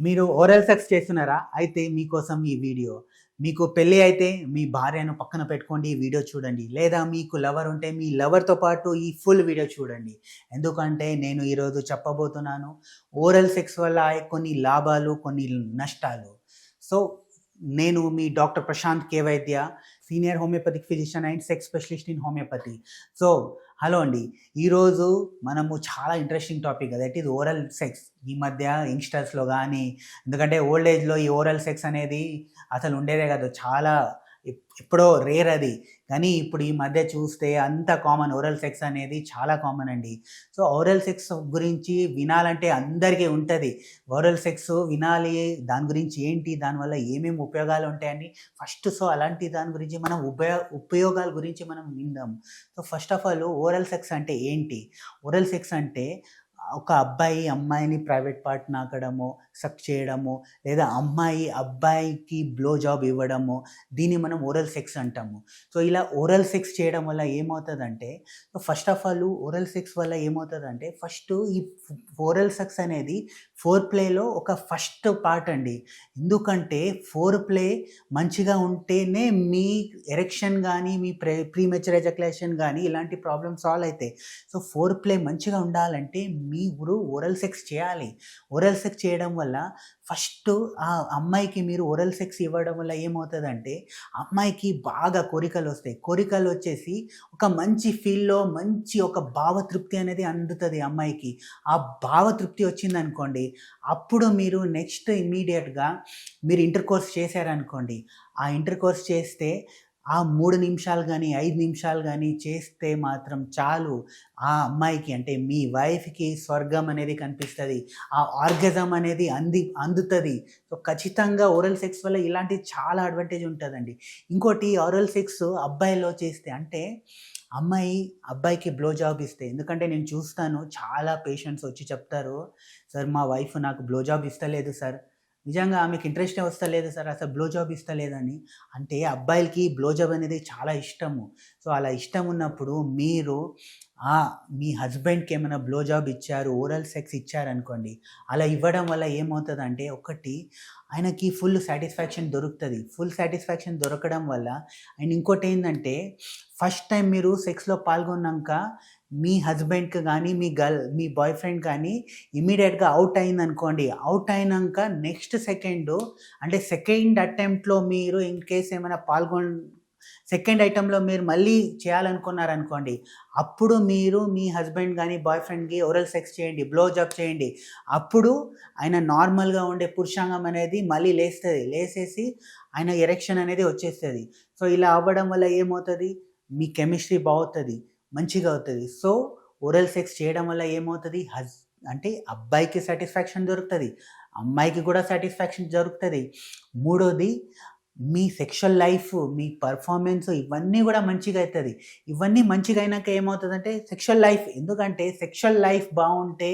మీరు oral sex చేస్తున్నారా? అయితే మీకోసం ఈ వీడియో. మీకు పెళ్ళి అయితే మీ భార్యను పక్కన పెట్టుకోండి ఈ వీడియో చూడండి. లేదా మీకు లవర్ ఉంటే మీ లవర్తో పాటు ఈ ఫుల్ వీడియో చూడండి. ఎందుకంటే నేను ఈరోజు చెప్పబోతున్నాను ఓరల్ సెక్స్ వల్ల కొన్ని లాభాలు కొన్ని నష్టాలు. సో నేను మీ doctor Prashant K Vaidya senior homeopathic physician and sex specialist in homeopathy. So hello అండి. ఈరోజు మనము చాలా interesting topic that is oral sex ఈ మధ్య యంగ్స్టర్స్లో కానీ ఎందుకంటే ఓల్డ్ ఏజ్లో ఈ ఓరల్ సెక్స్ అనేది అసలు ఉండేదే కాదు. చాలా ఎప్పుడో రేర్ అది. కానీ ఇప్పుడు ఈ మధ్య చూస్తే అంత కామన్ ఓరల్ సెక్స్ అనేది చాలా కామన్ అండి. సో ఓరల్ సెక్స్ గురించి వినాలంటే అందరికీ ఉంటుంది. ఓరల్ సెక్స్ వినాలి దాని గురించి ఏంటి దానివల్ల ఏమేమి ఉపయోగాలు ఉంటాయని ఫస్ట్ సో అలాంటి దాని గురించి మనం ఉపయోగ ఉపయోగాల గురించి మనం విందాం. So first of all oral sex అంటే ఏంటి? ఓరల్ సెక్స్ అంటే ఒక అబ్బాయి అమ్మాయిని ప్రైవేట్ పార్ట్ నాకడము సక్ చేయడము లేదా అమ్మాయి అబ్బాయికి బ్లో జాబ్ ఇవ్వడము దీన్ని మనం ఓరల్ సెక్స్ అంటాము. సో ఇలా ఓరల్ సెక్స్ చేయడం వల్ల ఏమవుతుందంటే so first of all oral sex వల్ల ఏమవుతుందంటే ఫస్ట్ ఈ ఓరల్ సెక్స్ అనేది ఫోర్ ప్లేలో ఒక ఫస్ట్ పార్ట్ అండి. ఎందుకంటే ఫోర్ ప్లే మంచిగా ఉంటేనే మీ ఎరెక్షన్ కానీ మీ ప్రే ప్రీమెచర్ ఎజక్యులేషన్ కానీ ఇలాంటి ప్రాబ్లమ్స్ సాల్వ్ అవుతాయి సో ఫోర్ ప్లే మంచిగా ఉండాలంటే మీరు ఓరల్ సెక్స్ చేయాలి. ఓరల్ సెక్స్ చేయడం వల్ల ఫస్ట్ ఆ అమ్మాయికి మీరు ఓరల్ సెక్స్ ఇవ్వడం వల్ల ఏమవుతుందంటే అమ్మాయికి బాగా కోరికలు వస్తాయి. కోరికలు వచ్చేసి ఒక మంచి ఫీల్లో మంచి ఒక భావతృప్తి అనేది అందుతుంది అమ్మాయికి. ఆ భావతృప్తి వచ్చింది అనుకోండి అప్పుడు మీరు నెక్స్ట్ ఇమ్మీడియట్గా మీరు ఇంటర్ కోర్స్ చేశారనుకోండి ఆ ఇంటర్ కోర్స్ చేస్తే ఆ మూడు నిమిషాలు కానీ ఐదు నిమిషాలు కానీ చేస్తే మాత్రం చాలు. ఆ అమ్మాయికి అంటే మీ వైఫ్కి స్వర్గం అనేది కనిపిస్తుంది. ఆ ఆర్గజం అనేది అంది అందుతుంది. సో ఖచ్చితంగా ఓరల్ సెక్స్ వల్ల ఇలాంటి చాలా అడ్వాంటేజ్ ఉంటుందండి. ఇంకోటి ఓరల్ సెక్స్ అబ్బాయిలో చేస్తే అంటే అమ్మాయి అబ్బాయికి బ్లో జాబ్ ఇస్తే ఎందుకంటే నేను చూస్తాను చాలా పేషెంట్స్ వచ్చి చెప్తారు సార్ మా వైఫ్ నాకు బ్లో జాబ్ ఇస్తలేదు సార్. నిజంగా ఆమెకి ఇంట్రెస్టే వస్తలేదు సార్ అసలు బ్లో జాబ్ ఇస్తలేదని. అంటే అబ్బాయిలకి బ్లో జాబ్ అనేది చాలా ఇష్టము. సో అలా ఇష్టం ఉన్నప్పుడు మీరు ఆ మీ హస్బెండ్కి ఏమైనా బ్లో జాబ్ ఇచ్చారు ఓరల్ సెక్స్ ఇచ్చారనుకోండి అలా ఇవ్వడం వల్ల ఏమవుతుందంటే ఒకటి ఆయనకి ఫుల్ సాటిస్ఫాక్షన్ దొరుకుతుంది. ఫుల్ సాటిస్ఫాక్షన్ దొరకడం వల్ల అండ్ ఇంకోటి ఏంటంటే ఫస్ట్ టైం మీరు సెక్స్లో పాల్గొన్నాక మీ హస్బెండ్కి కానీ మీ గర్ల్ మీ బాయ్ ఫ్రెండ్ కానీ ఇమీడియట్గా అవుట్ అయింది అనుకోండి అవుట్ అయినాక నెక్స్ట్ సెకండ్ అంటే సెకండ్ అటెంప్ట్లో మీరు ఇన్ కేస్ ఏమైనా పాల్గొన్ సెకండ్ ఐటెంలో మీరు మళ్ళీ చేయాలనుకున్నారనుకోండి అప్పుడు మీరు మీ హస్బెండ్ కానీ బాయ్ ఫ్రెండ్కి ఓరల్ సెక్స్ చేయండి బ్లో జాబ్ చేయండి. అప్పుడు ఆయన నార్మల్గా ఉండే పురుషాంగం అనేది మళ్ళీ లేస్తుంది. లేసేసి ఆయన ఎరెక్షన్ అనేది వచ్చేస్తుంది. సో ఇలా అవ్వడం వల్ల ఏమవుతుంది? మీ కెమిస్ట్రీ బాగుతుంది మంచిగా అవుతుంది. సో ఓరల్ సెక్స్ చేయడం వల్ల ఏమవుతుంది? హజ్ అంటే అబ్బాయికి సాటిస్ఫాక్షన్ దొరుకుతుంది అమ్మాయికి కూడా సాటిస్ఫాక్షన్ దొరుకుతుంది. మూడోది మీ సెక్షువల్ లైఫ్ మీ పర్ఫార్మెన్స్ ఇవన్నీ కూడా మంచిగా అవుతుంది. ఇవన్నీ మంచిగా అయినాక ఏమవుతుందంటే సెక్షువల్ లైఫ్ ఎందుకంటే సెక్షువల్ లైఫ్ బాగుంటే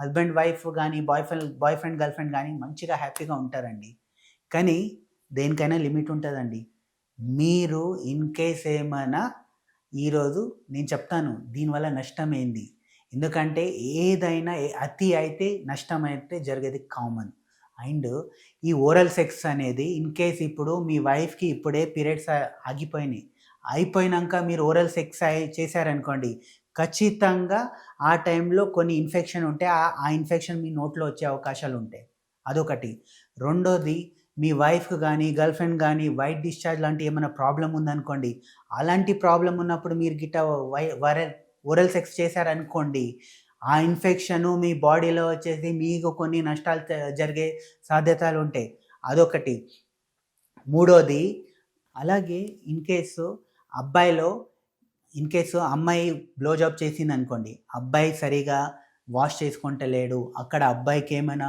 హస్బెండ్ వైఫ్ కానీ boyfriend boyfriend girlfriend కానీ మంచిగా హ్యాపీగా ఉంటారండి. కానీ దేనికైనా లిమిట్ ఉంటుందండి. మీరు ఇన్ కేస్ ఏమైనా ఈరోజు నేను చెప్తాను దీనివల్ల నష్టం ఏంది ఎందుకంటే ఏదైనా అతి అయితే నష్టం అయితే జరిగేది కామన్ అండ్ ఈ ఓరల్ సెక్స్ అనేది ఇన్ కేస్ ఇప్పుడు మీ వైఫ్కి ఇప్పుడే పీరియడ్స్ ఆగిపోయినాయి. అయిపోయినాక మీరు ఓరల్ సెక్స్ చేశారనుకోండి ఖచ్చితంగా ఆ టైంలో కొన్ని ఇన్ఫెక్షన్ ఉంటే ఆ ఆ ఇన్ఫెక్షన్ మీ నోట్లో వచ్చే అవకాశాలు ఉంటాయి. అదొకటి. రెండోది మీ వైఫ్కి కానీ గర్ల్ ఫ్రెండ్ కానీ వైట్ డిశ్చార్జ్ లాంటి ఏమైనా ప్రాబ్లం ఉందనుకోండి అలాంటి ప్రాబ్లం ఉన్నప్పుడు మీరు గిట్ట వై వరల్ ఓరల్ సెక్స్ చేశారనుకోండి ఆ ఇన్ఫెక్షను మీ బాడీలో వచ్చేసి మీకు కొన్ని నష్టాలు జరిగే సాధ్యతలు ఉంటాయి. అదొకటి. మూడోది అలాగే ఇన్ కేసు అబ్బాయిలో ఇన్ కేసు అమ్మాయి బ్లో జాబ్ చేసింది అనుకోండి అబ్బాయి సరిగా వాష్ చేసుకుంటలేడు అక్కడ అబ్బాయికి ఏమైనా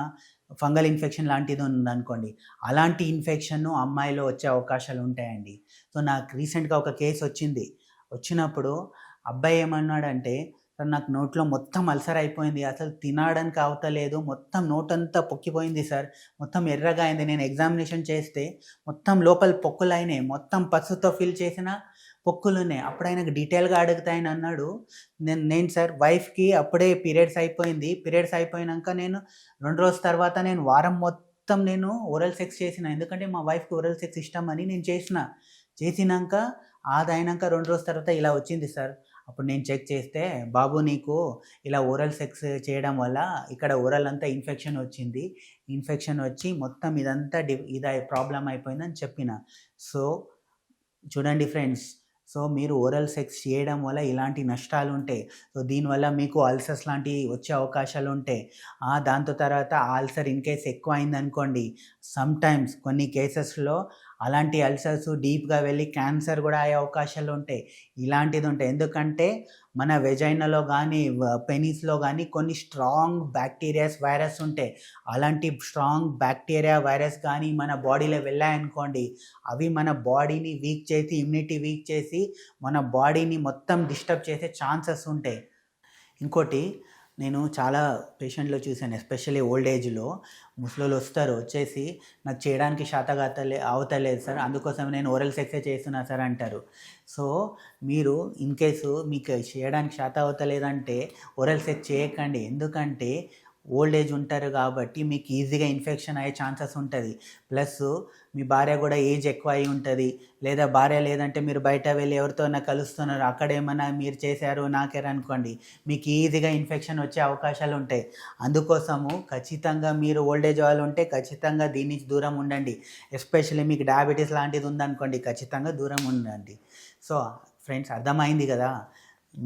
ఫంగల్ ఇన్ఫెక్షన్ లాంటిది ఉందనుకోండి అలాంటి ఇన్ఫెక్షన్ అమ్మాయిలో వచ్చే అవకాశాలు ఉంటాయండి. సో నాకు రీసెంట్గా ఒక కేసు వచ్చింది. వచ్చినప్పుడు అబ్బాయి ఏమన్నాడంటే సార్ నాకు నోట్లో మొత్తం అల్సర్ అయిపోయింది. అసలు తినడానికి అవతలేదు మొత్తం నోటంతా పొక్కిపోయింది సార్. మొత్తం ఎర్రగా అయింది. నేను ఎగ్జామినేషన్ చేస్తే మొత్తం లోపల పొక్కులైనాయి. మొత్తం పసుతో ఫిల్ చేసిన పొక్కులునే ఉన్నాయి అప్పుడు ఆయనకు డీటెయిల్గా అడుగుతాయని అన్నాడు నేను నేను సార్ వైఫ్కి అప్పుడే పీరియడ్స్ అయిపోయింది. పీరియడ్స్ అయిపోయినాక నేను రెండు రోజుల తర్వాత నేను వారం మొత్తం మొత్తం నేను ఓరల్ సెక్స్ చేసిన. ఎందుకంటే మా వైఫ్కి ఓరల్ సెక్స్ ఇష్టం అని నేను చేసిన. చేసినాక అది అయినాక రెండు రోజుల తర్వాత ఇలా వచ్చింది సార్. అప్పుడు నేను చెక్ చేస్తే బాబు నీకు ఇలా ఓరల్ సెక్స్ చేయడం వల్ల ఇక్కడ ఓరల్ అంతా ఇన్ఫెక్షన్ వచ్చింది. ఇన్ఫెక్షన్ వచ్చి మొత్తం ఇదంతా డి ఇది ప్రాబ్లం అయిపోయిందని చెప్పిన. సో చూడండి ఫ్రెండ్స్ సో మీరు ఓరల్ సెక్స్ చేయడం వల్ల ఇలాంటి నష్టాలు ఉంటాయి సో దీనివల్ల మీకు అల్సర్స్ లాంటివి వచ్చే అవకాశాలు ఉంటాయి దాంతో తర్వాత అల్సర్ ఇన్ కేస్ ఎక్కువ అయిందనుకోండి సమ్ టైమ్స్ కొన్ని కేసెస్లో అలాంటి అల్సర్స్ డీప్గా వెళ్ళి క్యాన్సర్ కూడా అయ్యే అవకాశాలు ఉంటాయి. ఇలాంటిది ఉంటాయి. ఎందుకంటే మన వెజైనాలో కానీ పెనీస్లో కానీ కొన్ని స్ట్రాంగ్ బ్యాక్టీరియాస్ వైరస్ ఉంటాయి. అలాంటి స్ట్రాంగ్ బ్యాక్టీరియా వైరస్ కానీ మన బాడీలో వెళ్ళాయనుకోండి అవి మన బాడీని వీక్ చేసి ఇమ్యూనిటీ వీక్ చేసి మన బాడీని మొత్తం డిస్టర్బ్ చేసే ఛాన్సెస్ ఉంటాయి. ఇంకోటి నేను చాలా పేషెంట్లు చూశాను ఎస్పెషల్లీ ఓల్డ్ ఏజ్లో. ముసలోళ్ళు వస్తారు వచ్చేసి నాకు చేయడానికి శాతగాతలే అవతలేదు సార్ అందుకోసం నేను ఓరల్ సెక్సే చేస్తున్నా సార్ అంటారు. సో మీరు ఇన్ కేసు మీకు చేయడానికి శాత అవతలేదంటే ఓరల్ సెక్స్ చేయకండి. ఎందుకంటే ఓల్డ్ ఏజ్ ఉంటారు కాబట్టి మీకు ఈజీగా ఇన్ఫెక్షన్ అయ్యే ఛాన్సెస్ ఉంటుంది. ప్లస్ మీ భార్య కూడా ఏజ్ ఎక్కువ అయి ఉంటుంది. లేదా భార్య లేదంటే మీరు బయట వెళ్ళి ఎవరితోనా కలుస్తున్నారు. అక్కడ ఏమైనా మీరు చేశారు నాకేరనుకోండి మీకు ఈజీగా ఇన్ఫెక్షన్ వచ్చే అవకాశాలు ఉంటాయి. అందుకోసము ఖచ్చితంగా మీరు ఓల్డ్ ఏజ్ వాళ్ళు ఉంటే ఖచ్చితంగా దీని నుంచి దూరం ఉండండి. ఎస్పెషల్లీ మీకు డయాబెటీస్ లాంటిది ఉందనుకోండి ఖచ్చితంగా దూరం ఉండండి. సో ఫ్రెండ్స్ అర్థమైంది కదా?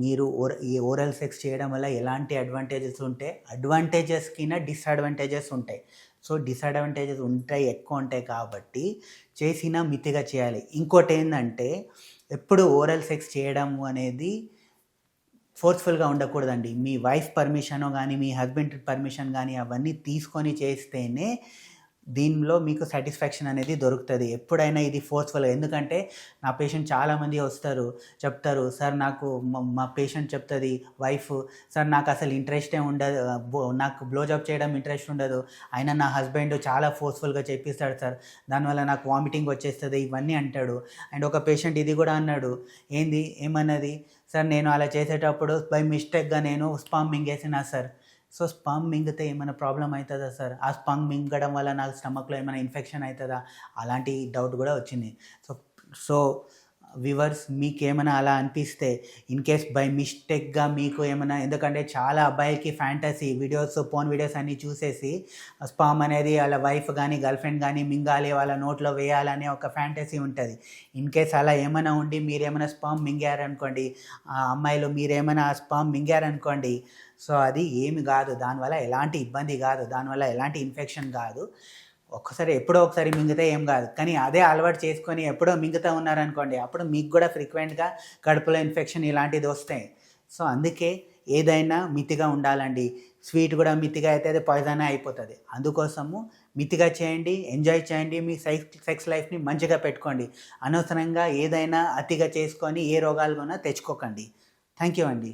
మీరు ఓర ఈ ఓరల్ సెక్స్ చేయడం వల్ల ఎలాంటి అడ్వాంటేజెస్ ఉంటాయి అడ్వాంటేజెస్ కింద డిసడ్వాంటేజెస్ ఉంటాయి. సో డిసడ్వాంటేజెస్ ఉంటాయి ఎక్కువ ఉంటాయి కాబట్టి చేసిన మితిగా చేయాలి. ఇంకోటి ఏంటంటే ఎప్పుడు ఓరల్ సెక్స్ చేయడం అనేది ఫోర్స్ఫుల్గా ఉండకూడదండి. మీ వైఫ్ పర్మిషను కానీ మీ హస్బెండ్ పర్మిషన్ కానీ అవన్నీ తీసుకొని చేస్తేనే దీనిలో మీకు సాటిస్ఫాక్షన్ అనేది దొరుకుతుంది. ఎప్పుడైనా ఇది ఫోర్స్ఫుల్ ఎందుకంటే నా పేషెంట్ చాలామంది వస్తారు చెప్తారు సార్ నాకు మా- పేషెంట్ చెప్తుంది వైఫ్ సార్ నాకు అసలు ఇంట్రెస్టే ఉండదు బో- నాకు బ్లో జాబ్ చేయడం ఇంట్రెస్ట్ ఉండదు. అయినా నా హస్బెండ్ చాలా ఫోర్స్ఫుల్గా చెప్పిస్తాడు సార్. దానివల్ల నాకు వామిటింగ్ వచ్చేస్తుంది ఇవన్నీ అంటాడు. అండ్ ఒక పేషెంట్ ఇది కూడా అన్నాడు ఏంది? ఏమన్నది? సార్ నేను అలా చేసేటప్పుడు బై మిస్టేక్గా నేను స్పామ్ మింగేసిన సార్. సో స్పంగ్ మింగితే ఏమైనా ప్రాబ్లం అవుతుందా సార్? ఆ స్పంగ్ మింగడం వల్ల నాకు స్టమక్లో ఏమైనా ఇన్ఫెక్షన్ అవుతుందా? అలాంటి డౌట్ కూడా వచ్చింది. సో సో వివర్స్ మీకు ఏమైనా అలా అనిపిస్తే ఇన్ కేస్ బై మిస్టేక్గా మీకు ఏమైనా ఎందుకంటే చాలా అబ్బాయిలకి ఫ్యాంటసీ వీడియోస్ ఫోన్ వీడియోస్ అన్నీ చూసేసి స్పామ్ అనేది వాళ్ళ వైఫ్ కానీ గర్ల్ ఫ్రెండ్ కానీ మింగాలి వాళ్ళ నోట్లో వేయాలనే ఒక ఫ్యాంటసీ ఉంటుంది. ఇన్ కేస్ అలా ఏమైనా ఉండి మీరేమైనా స్పామ్ మింగారనుకోండి ఆ అమ్మాయిలు మీరేమైనా ఆ స్పామ్ మింగారనుకోండి సో అది ఏమి కాదు. దానివల్ల ఎలాంటి ఇబ్బంది కాదు. దానివల్ల ఎలాంటి ఇన్ఫెక్షన్ కాదు. ఒక్కసారి ఎప్పుడో ఒకసారి మింగితే ఏం కాదు. కానీ అదే అలవాటు చేసుకొని ఎప్పుడో మింగుతూ ఉన్నారనుకోండి అప్పుడు మీకు కూడా ఫ్రీక్వెంట్గా కడుపులో ఇన్ఫెక్షన్ ఇలాంటిది వస్తాయి. సో అందుకే ఏదైనా మితిగా ఉండాలండి. స్వీట్ కూడా మితిగా అయితే అది పాయిజనే అయిపోతుంది. అందుకోసము మితిగా చేయండి ఎంజాయ్ చేయండి మీ సెక్స్ సెక్స్ లైఫ్ని మంచిగా పెట్టుకోండి. అనవసరంగా ఏదైనా అతిగా చేసుకొని ఏ రోగాలు కొన్నా తెచ్చుకోకండి. థ్యాంక్ యూ అండి.